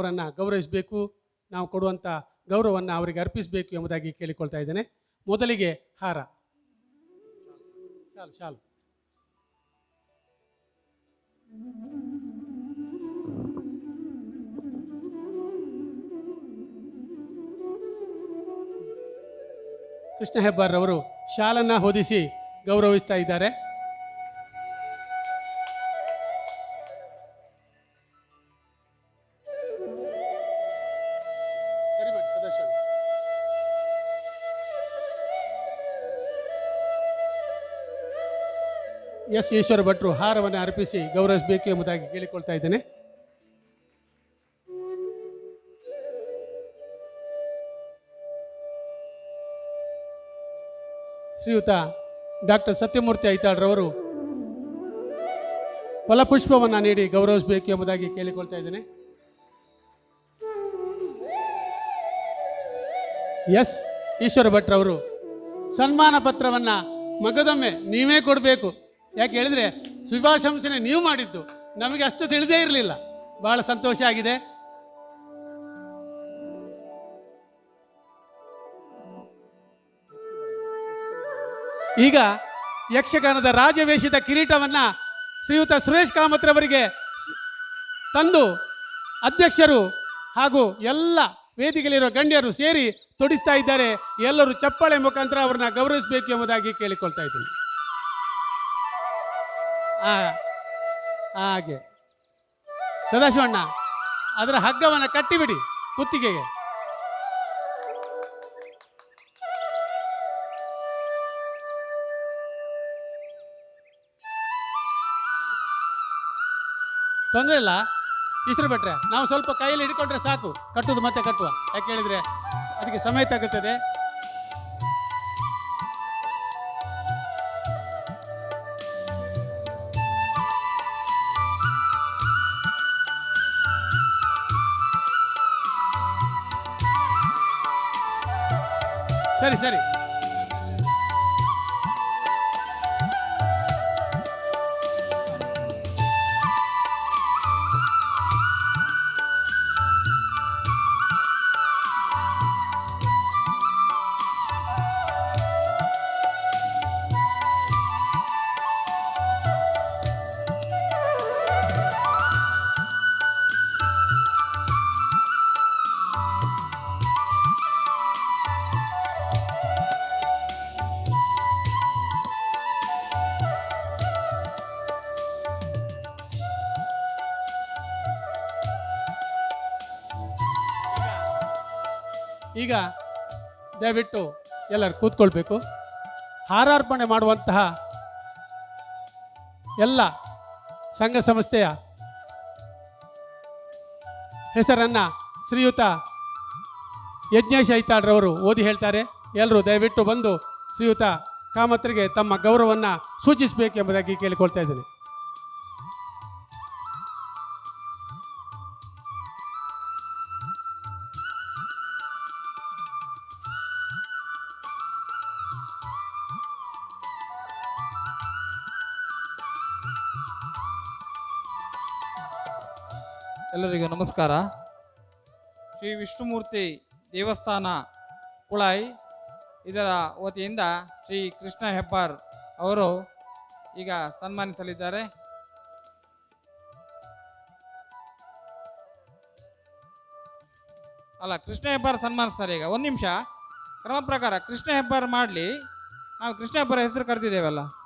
ಅವರನ್ನು ಗೌರವಿಸಬೇಕು, ನಾವು ಕೊಡುವಂಥ ಗೌರವವನ್ನು ಅವರಿಗೆ ಅರ್ಪಿಸಬೇಕು ಎಂಬುದಾಗಿ ಕೇಳಿಕೊಳ್ತಾ ಇದ್ದೇನೆ. ಮೊದಲಿಗೆ ಹಾರ. ಶಾಲು ಶಾಲು. ಕೃಷ್ಣ ಹೆಬ್ಬಾರ್ರವರು ಶಾಲನ್ನ ಹೊದಿಸಿ ಗೌರವಿಸ್ತಾ ಇದ್ದಾರೆ. ಎಸ್ ಈಶ್ವರ ಭಟ್ರು ಹಾರವನ್ನು ಅರ್ಪಿಸಿ ಗೌರವಿಸಬೇಕು ಎಂಬುದಾಗಿ ಕೇಳಿಕೊಳ್ತಾ ಇದ್ದೇನೆ. ಶ್ರೀಯುತ ಡಾಕ್ಟರ್ ಸತ್ಯಮೂರ್ತಿ ಐತಾಳ್ರವರು ಫಲಪುಷ್ಪವನ್ನು ನೀಡಿ ಗೌರವಿಸಬೇಕು ಎಂಬುದಾಗಿ ಕೇಳಿಕೊಳ್ತಾ ಇದ್ದೇನೆ. ಎಸ್ ಈಶ್ವರ ಭಟ್ರವರು ಸನ್ಮಾನ ಪತ್ರವನ್ನು ಮಗದೊಮ್ಮೆ ನೀವೇ ಕೊಡಬೇಕು. ಯಾಕೆ ಹೇಳಿದ್ರೆ ಶುಭಾಶಂಸನೆ ನೀವು ಮಾಡಿದ್ದು. ನಮಗೆ ಅಷ್ಟು ತಿಳಿದೇ ಇರಲಿಲ್ಲ. ಬಹಳ ಸಂತೋಷ ಆಗಿದೆ. ಈಗ ಯಕ್ಷಗಾನದ ರಾಜವೇಷಿತ ಕಿರೀಟವನ್ನ ಶ್ರೀಯುತ ಸುರೇಶ್ ಕಾಮತ್ರವರಿಗೆ ತಂದು ಅಧ್ಯಕ್ಷರು ಹಾಗೂ ಎಲ್ಲ ವೇದಿಕೆಯಲ್ಲಿರುವ ಗಣ್ಯರು ಸೇರಿ ತೊಡಿಸ್ತಾ ಇದ್ದಾರೆ. ಎಲ್ಲರೂ ಚಪ್ಪಾಳೆ ಮುಖಾಂತರ ಅವರನ್ನ ಗೌರವಿಸಬೇಕು ಎಂಬುದಾಗಿ ಕೇಳಿಕೊಳ್ತಾ ಇದ್ದೀನಿ. ಹಾಗೆ. ಸದಾಶಿವಣ್ಣ, ಅದರ ಹಗ್ಗವನ್ನು ಕಟ್ಟಿಬಿಡಿ ಕುತ್ತಿಗೆಗೆ. ತೊಂದರೆ ಇಲ್ಲ. ಇಷ್ಟರು ಬಿಟ್ರೆ ನಾವು ಸ್ವಲ್ಪ ಕೈಯಲ್ಲಿ ಹಿಡ್ಕೊಂಡ್ರೆ ಸಾಕು. ಕಟ್ಟೋದು ಮತ್ತೆ ಕಟ್ಟುವ. ಯಾಕೆ ಹೇಳಿದ್ರೆ, ಅದಕ್ಕೆ ಸಮಯ ತಗುತ್ತದೆ ಸರಿ ಸರಿ ಈಗ ದಯವಿಟ್ಟು ಎಲ್ಲರೂ ಕೂತ್ಕೊಳ್ಬೇಕು. ಹಾರಾರ್ಪಣೆ ಮಾಡುವಂತಹ ಎಲ್ಲ ಸಂಘ ಸಂಸ್ಥೆಯ ಹೆಸರನ್ನು ಶ್ರೀಯುತ ಯಜ್ಞೇಶ್ ಐತಾಳ್ರವರು ಓದಿ ಹೇಳ್ತಾರೆ. ಎಲ್ಲರೂ ದಯವಿಟ್ಟು ಬಂದು ಶ್ರೀಯುತ ಕಾಮತ್ರಿಗೆ ತಮ್ಮ ಗೌರವವನ್ನು ಸೂಚಿಸಬೇಕೆಂಬುದಾಗಿ ಕೇಳಿಕೊಳ್ತಾ ಇದ್ದೇನೆ. ಎಲ್ಲರಿಗೂ ನಮಸ್ಕಾರ. ಶ್ರೀ ವಿಷ್ಣುಮೂರ್ತಿ ದೇವಸ್ಥಾನ ಕುಳಾಯಿ ಇದರ ವತಿಯಿಂದ ಶ್ರೀ ಕೃಷ್ಣ ಹೆಬ್ಬಾರ್ ಅವರು ಈಗ ಸನ್ಮಾನಿಸಲಿದ್ದಾರೆ. ಅಲ್ಲ, ಕೃಷ್ಣ ಹೆಬ್ಬಾರ್ ಸನ್ಮಾನಿಸ್ತಾರೆ ಈಗ. ಒಂದು ನಿಮಿಷ. ಕ್ರಮ ಪ್ರಕಾರ ಕೃಷ್ಣ ಹೆಬ್ಬಾರ್ ಮಾಡಲಿ. ನಾವು ಕೃಷ್ಣ ಹೆಬ್ಬಾರ್ ಹೆಸರು ಕರೆದಿದ್ದೇವಲ್ಲ.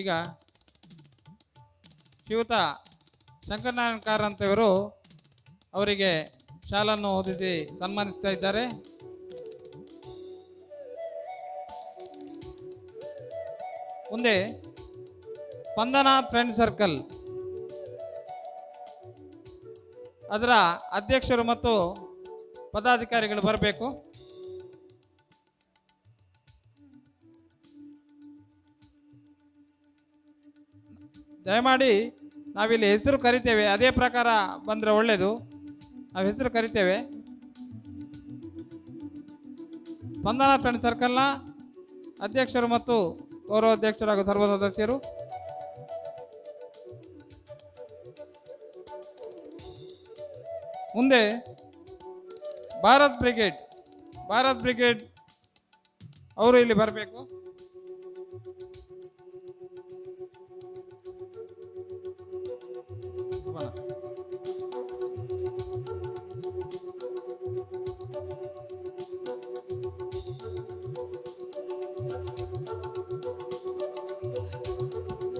ಈಗ ಶ್ರೀಯುತ ಶಂಕರನಾರಾಯಣ ಕಾರಂತವರು ಅವರಿಗೆ ಶಾಲನ್ನು ಓದಿಸಿ ಸನ್ಮಾನಿಸ್ತಾ ಇದ್ದಾರೆ. ಮುಂದೆ ಸ್ಪಂದನ ಫ್ರೆಂಡ್ ಸರ್ಕಲ್. ಅದರ ಅಧ್ಯಕ್ಷರು ಮತ್ತು ಪದಾಧಿಕಾರಿಗಳು ಬರಬೇಕು. ದಯಮಾಡಿ ನಾವಿಲ್ಲಿ ಹೆಸರು ಕರಿತೇವೆ. ಅದೇ ಪ್ರಕಾರ ಬಂದರೆ ಒಳ್ಳೆಯದು ನಾವು ಹೆಸರು ಕರಿತೇವೆ. ಸ್ಪಂದನಾ ಫ್ರೆಂಡ್ ಸರ್ಕಲ್ನ ಅಧ್ಯಕ್ಷರು ಮತ್ತು ಗೌರವ ಅಧ್ಯಕ್ಷರು ಹಾಗೂ ಸರ್ವ ಸದಸ್ಯರು. ಮುಂದೆ ಭಾರತ್ ಬ್ರಿಗೇಡ್. ಭಾರತ್ ಬ್ರಿಗೇಡ್ ಅವರು ಇಲ್ಲಿ ಬರಬೇಕು.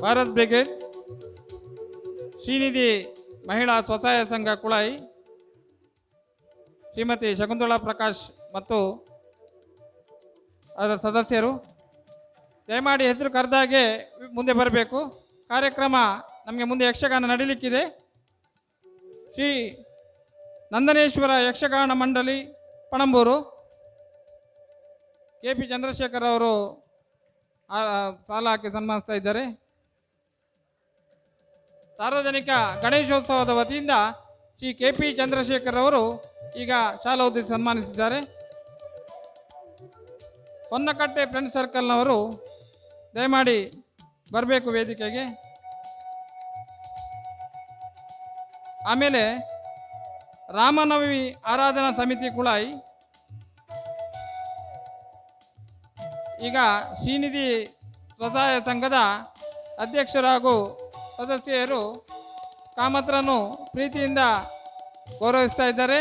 ಭಾರತ್ ಬ್ರಿಗೇಡ್, ಶ್ರೀನಿಧಿ ಮಹಿಳಾ ಸ್ವಸಹಾಯ ಸಂಘ ಕುಳಾಯಿ, ಶ್ರೀಮತಿ ಶಕುಂತಳಾ ಪ್ರಕಾಶ್ ಮತ್ತು ಅದರ ಸದಸ್ಯರು. ದಯಮಾಡಿ ಹೆಸರು ಕರೆದಾಗೆ ಮುಂದೆ ಬರಬೇಕು. ಕಾರ್ಯಕ್ರಮ ನಮಗೆ ಮುಂದೆ ಯಕ್ಷಗಾನ ನಡೀಲಿಕ್ಕಿದೆ. ಶ್ರೀ ನಂದನೇಶ್ವರ ಯಕ್ಷಗಾನ ಮಂಡಳಿ, ಪಣಂಬೂರು. ಕೆ ಪಿ ಚಂದ್ರಶೇಖರ್ ಅವರು ಸಾಲ ಹಾಕಿ ಸನ್ಮಾನಿಸ್ತಾ ಇದ್ದಾರೆ. ಸಾರ್ವಜನಿಕ ಗಣೇಶೋತ್ಸವದ ವತಿಯಿಂದ ಶ್ರೀ ಕೆ ಪಿ ಚಂದ್ರಶೇಖರ್ ಅವರು ಈಗ ಶಾಲಾ ಉದ್ದೇಶ ಸನ್ಮಾನಿಸಿದ್ದಾರೆ. ಹೊನ್ನಕಟ್ಟೆ ಫ್ರೆಂಡ್ ಸರ್ಕಲ್ನವರು ದಯಮಾಡಿ ಬರಬೇಕು ವೇದಿಕೆಗೆ. ಆಮೇಲೆ ರಾಮನವಮಿ ಆರಾಧನಾ ಸಮಿತಿ ಕುಳಾಯಿ. ಈಗ ಶ್ರೀನಿಧಿ ಸ್ವಸಹಾಯ ಸಂಘದ ಅಧ್ಯಕ್ಷರು ಹಾಗೂ ಸದಸ್ಯರು ಕಾಮತ್ರನು ಪ್ರೀತಿಯಿಂದ ಗೌರವಿಸ್ತಾ ಇದ್ದಾರೆ.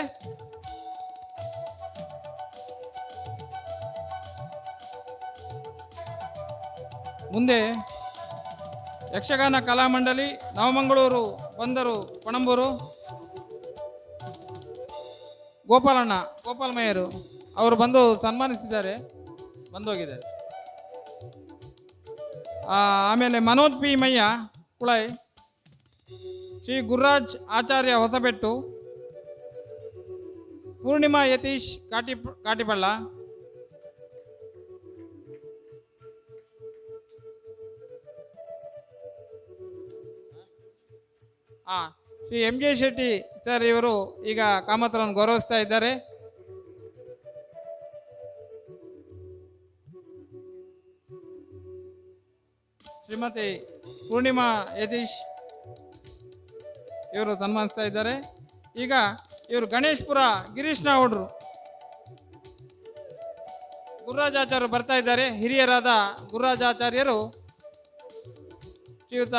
ಮುಂದೆ ಯಕ್ಷಗಾನ ಕಲಾಮಂಡಳಿ ನವಮಂಗಳೂರು ಬಂದರು ಪಣಂಬೂರು. ಗೋಪಾಲಣ್ಣ ಗೋಪಾಲಮಯ್ಯರು ಅವರು ಬಂದು ಸನ್ಮಾನಿಸಿದ್ದಾರೆ, ಬಂದೋಗಿದ್ದಾರೆ. ಆಮೇಲೆ ಮನೋಜ್ ಪಿ ಮಯ್ಯ ಕುಳಾಯಿ. ಶ್ರೀ ಗುರುರಾಜ್ ಆಚಾರ್ಯ ಹೊಸಬೆಟ್ಟು ಪೂರ್ಣಿಮಾ ಯತೀಶ್ ಕಾಟಿ, ಕಾಟಿಬಳ್ಳ. ಆ, Shri M J Shetty sir ಇವರು ಈಗ ಕಾಮತರನ್ನು ಗೌರವಿಸ್ತಾ ಇದ್ದಾರೆ. ಶ್ರೀಮತಿ ಪೂರ್ಣಿಮಾ ಯತೀಶ್ ಇವರು ಸನ್ಮಾನಿಸ್ತಾ ಇದ್ದಾರೆ. ಈಗ ಇವರು ಗಣೇಶ್ಪುರ ಗಿರೀಶ್ ನಾವುಡ್ರು ಗುರುರಾಜಾಚಾರ್ಯರು ಬರ್ತಾ ಇದ್ದಾರೆ. ಹಿರಿಯರಾದ ಗುರುರಾಜಾಚಾರ್ಯರು ಶ್ರೀಯುತ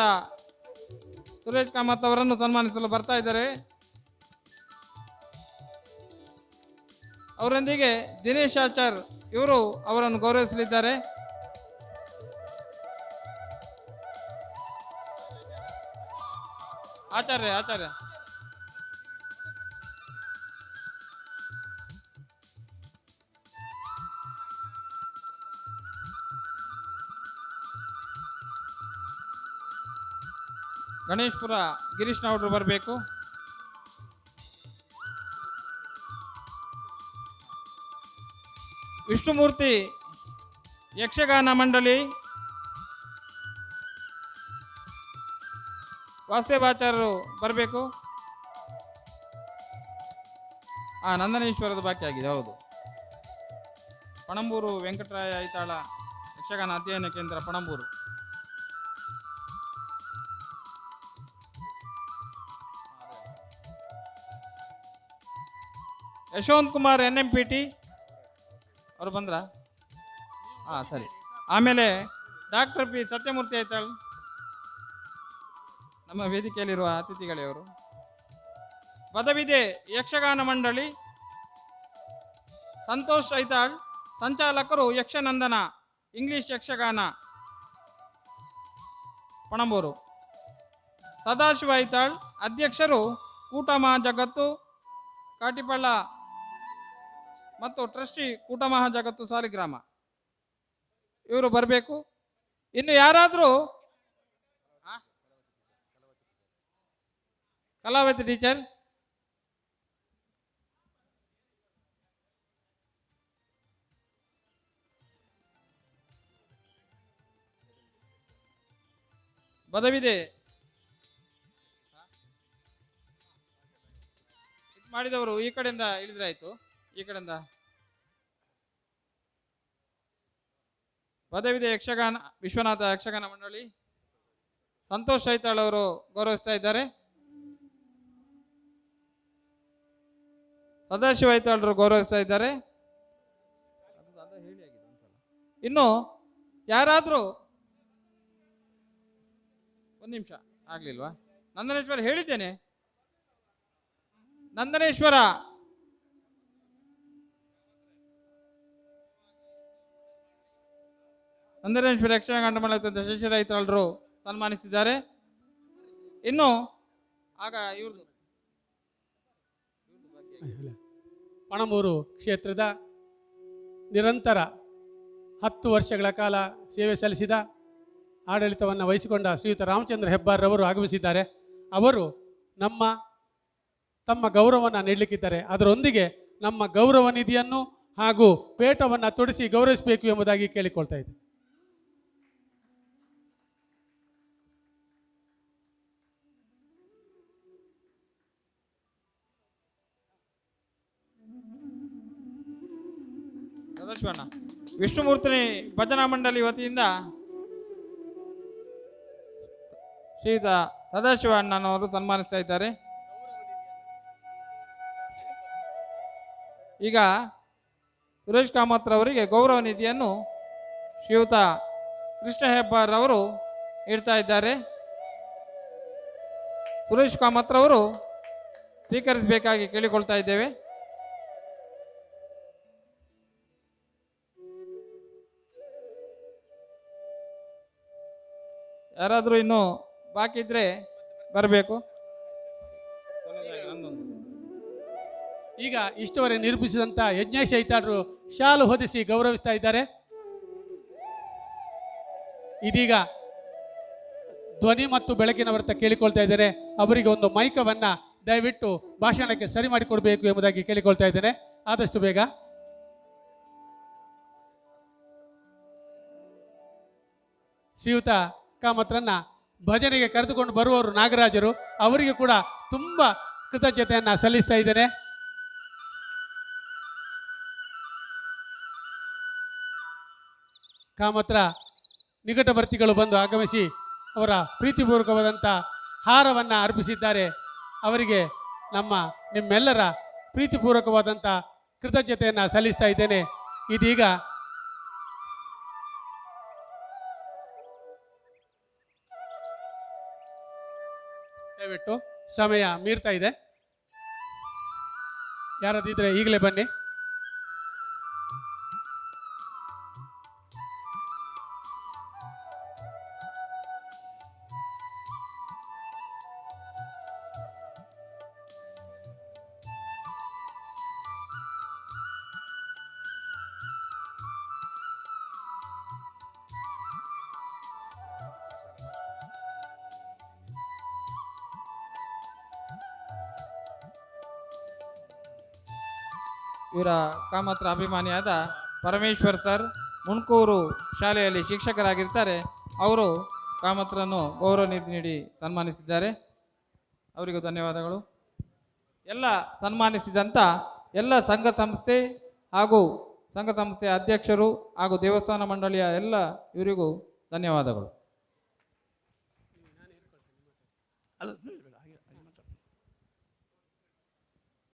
ಸುರೇಶ್ ಕಾಮತ್ ಅವರನ್ನು ಸನ್ಮಾನಿಸಲು ಬರ್ತಾ ಇದ್ದಾರೆ. ಅವರೊಂದಿಗೆ ದಿನೇಶ್ ಆಚಾರ್ ಇವರು ಅವರನ್ನು ಗೌರವಿಸಲಿದ್ದಾರೆ. ಆಚಾರ್ಯ ಆಚಾರ್ಯ. ಗಣೇಶ್ಪುರ ಗಿರೀಶ್ ನೌಡ್ರು ಬರಬೇಕು. ವಿಷ್ಣುಮೂರ್ತಿ ಯಕ್ಷಗಾನ ಮಂಡಳಿ. ವಾಸ್ತೇವಾಚಾರ್ಯರು ಬರಬೇಕು? ಆ, ನಂದನೇಶ್ವರದ ಬಾಕಿ ಆಗಿದೆ, ಹೌದು. ಪಣಂಬೂರು ವೆಂಕಟರಾಯ ಐತಾಳ ಯಕ್ಷಗಾನ ಅಧ್ಯಯನ ಕೇಂದ್ರ Panambur. Yashwant Kumar N M P T ಅವರು ಬಂದ್ರ? ಹಾಂ ಸರಿ. ಆಮೇಲೆ ಡಾಕ್ಟರ್ ಪಿ. ಸತ್ಯಮೂರ್ತಿ ಐತಾಳ್. ನಮ್ಮ ವೇದಿಕೆಯಲ್ಲಿರುವ ಅತಿಥಿಗಳೇ ಅವರು ಪದವಿದೆ ಯಕ್ಷಗಾನ ಮಂಡಳಿ. ಸಂತೋಷ್ ಐತಾಳ್. ಸಂಚಾಲಕರು ಯಕ್ಷನಂದನ. ಇಂಗ್ಲಿಷ್ ಯಕ್ಷಗಾನ. ಪಣಂಬೂರು. ಸದಾಶಿವ ಐತಾಳ್. ಅಧ್ಯಕ್ಷರು ಕೂಟಮ ಜಗತ್ತು. ಕಾಟಿಪಳ್ಳ ಮತ್ತು ಟ್ರಸ್ಟಿ ಕೂಟಮಹ ಜಗತ್ತು ಸಾರಿಗ್ರಾಮ ಇವರು ಬರಬೇಕು. ಇನ್ನು ಯಾರಾದರೂ ಕಲಾವತಿ ಟೀಚರ್ ಪದವಿದೆ ಮಾಡಿದವರು ಈ ಕಡೆಯಿಂದ ಇಳಿದ್ರೆ ಆಯ್ತು ಈ ಕಡೆಯಿಂದ. ಪದವಿದೆ ಯಕ್ಷಗಾನ, ವಿಶ್ವನಾಥ ಯಕ್ಷಗಾನ ಮಂಡಳಿ. ಸಂತೋಷ್ ರೈತಾಳ್ ಅವರು ಗೌರವಿಸ್ತಾ ಇದ್ದಾರೆ. ಸದಾಶಿವ ಐತಾಳ್ರು ಗೌರವಿಸ್ತಾ ಇದ್ದಾರೆ. ಇನ್ನು ಯಾರಾದರೂ ಒಂದು ನಿಮಿಷ, ಆಗ್ಲಿಲ್ವಾ? ನಂದನೇಶ್ವರ ಹೇಳಿದ್ದೇನೆ. ನಂದನೇಶ್ವರ. ನಂದನೇಶ್ವರ ಯಕ್ಷಗಾನ ಶಶಿ ಶಶಿರೈತಳರು ಸನ್ಮಾನಿಸಿದ್ದಾರೆ. ಇನ್ನು, ಆಗ ಇವ್ರದ್ದು ಪಣಮೂರು ಕ್ಷೇತ್ರದ ನಿರಂತರ ಹತ್ತು ವರ್ಷಗಳ ಕಾಲ ಸೇವೆ ಸಲ್ಲಿಸಿದ ಆಡಳಿತವನ್ನು ವಹಿಸಿಕೊಂಡ ಶ್ರೀಯುತ ರಾಮಚಂದ್ರ ಹೆಬ್ಬಾರ್ರವರು ಆಗಮಿಸಿದ್ದಾರೆ. ಅವರು ನಮ್ಮ, ತಮ್ಮ ಗೌರವವನ್ನು ನೀಡಲಿಕ್ಕಿದ್ದಾರೆ. ಅದರೊಂದಿಗೆ ನಮ್ಮ ಗೌರವ ನಿಧಿಯನ್ನು ಹಾಗೂ ಪೇಟವನ್ನು ತೊಡಿಸಿ ಗೌರವಿಸಬೇಕು ಎಂಬುದಾಗಿ ಕೇಳಿಕೊಳ್ತಾ ಇದ್ದೆ. ಸದಾಶಿವಣ್ಣ. ವಿಷ್ಣುಮೂರ್ತಿ ಭಜನಾ ಮಂಡಳಿ ವತಿಯಿಂದ ಶ್ರೀಯುತ ಸದಾಶಿವ ಅಣ್ಣನವರು ಸನ್ಮಾನಿಸ್ತಾ ಇದ್ದಾರೆ. ಈಗ ಸುರೇಶ್ ಕಾಮತ್ ರವರಿಗೆ ಗೌರವ ನಿಧಿಯನ್ನು ಶ್ರೀಯುತ ಕೃಷ್ಣ ಹೆಬ್ಬಾರ್ ಅವರು ಇಡ್ತಾ ಇದ್ದಾರೆ. ಸುರೇಶ್ ಕಾಮತ್ ರವರು ಸ್ವೀಕರಿಸಬೇಕಾಗಿ ಕೇಳಿಕೊಳ್ತಾ ಇದ್ದೇವೆ. ಯಾರಾದರೂ ಇನ್ನು ಬಾಕಿ ಇದ್ರೆ ಬರಬೇಕು. ಈಗ ಇಷ್ಟುವರೆ ನಿರೂಪಿಸಿದಂಥ ಯಜ್ಞೇಶ್ ಐತಾಳರು ಶಾಲು ಹೊದಿಸಿ ಗೌರವಿಸ್ತಾ ಇದ್ದಾರೆ. ಇದೀಗ ಧ್ವನಿ ಮತ್ತು ಬೆಳಕಿನ ವೃತ್ತ ಕೇಳಿಕೊಳ್ತಾ ಇದ್ದಾರೆ. ಅವರಿಗೆ ಒಂದು ಮೈಕವನ್ನ ದಯವಿಟ್ಟು ಭಾಷಣಕ್ಕೆ ಸರಿ ಮಾಡಿಕೊಡ್ಬೇಕು ಎಂಬುದಾಗಿ ಕೇಳಿಕೊಳ್ತಾ ಇದ್ದೇನೆ. ಆದಷ್ಟು ಬೇಗ. ಶ್ರೀಯುತ ಕಾಮತ್ರನ್ನ ಭಜನೆಗೆ ಕರೆದುಕೊಂಡು ಬರುವವರು ನಾಗರಾಜರು, ಅವರಿಗೆ ಕೂಡ ತುಂಬ ಕೃತಜ್ಞತೆಯನ್ನು ಸಲ್ಲಿಸ್ತಾ ಇದ್ದೇನೆ. ಕಾಮತ್ರ ನಿಕಟವರ್ತಿಗಳು ಬಂದು ಆಗಮಿಸಿ ಅವರ ಪ್ರೀತಿಪೂರ್ವಕವಾದಂಥ ಹಾರವನ್ನು ಅರ್ಪಿಸಿದ್ದಾರೆ. ಅವರಿಗೆ ನಮ್ಮ ನಿಮ್ಮೆಲ್ಲರ ಪ್ರೀತಿಪೂರ್ವಕವಾದಂಥ ಕೃತಜ್ಞತೆಯನ್ನು ಸಲ್ಲಿಸ್ತಾ ಇದ್ದೇನೆ. ಇದೀಗ ಸಮಯ ಮೀರ್ತಾ ಇದೆ. ಯಾರದಿದ್ರೆ ಈಗಲೇ ಬನ್ನಿ. ಇವರ ಕಾಮತ್ರ ಅಭಿಮಾನಿಯಾದ ಪರಮೇಶ್ವರ್ ಸರ್ ಮುಣ್ಕೂರು ಶಾಲೆಯಲ್ಲಿ ಶಿಕ್ಷಕರಾಗಿರ್ತಾರೆ. ಅವರು ಕಾಮತ್ರನ್ನು ಗೌರವ ನಿಧಿ ನೀಡಿ ಸನ್ಮಾನಿಸಿದ್ದಾರೆ. ಅವರಿಗೂ ಧನ್ಯವಾದಗಳು. ಎಲ್ಲ ಸನ್ಮಾನಿಸಿದಂಥ ಎಲ್ಲ ಸಂಘ ಸಂಸ್ಥೆ ಹಾಗೂ ಸಂಘ ಸಂಸ್ಥೆಯ ಅಧ್ಯಕ್ಷರು ಹಾಗೂ ದೇವಸ್ಥಾನ ಮಂಡಳಿಯ ಎಲ್ಲ ಇವರಿಗೂ ಧನ್ಯವಾದಗಳು.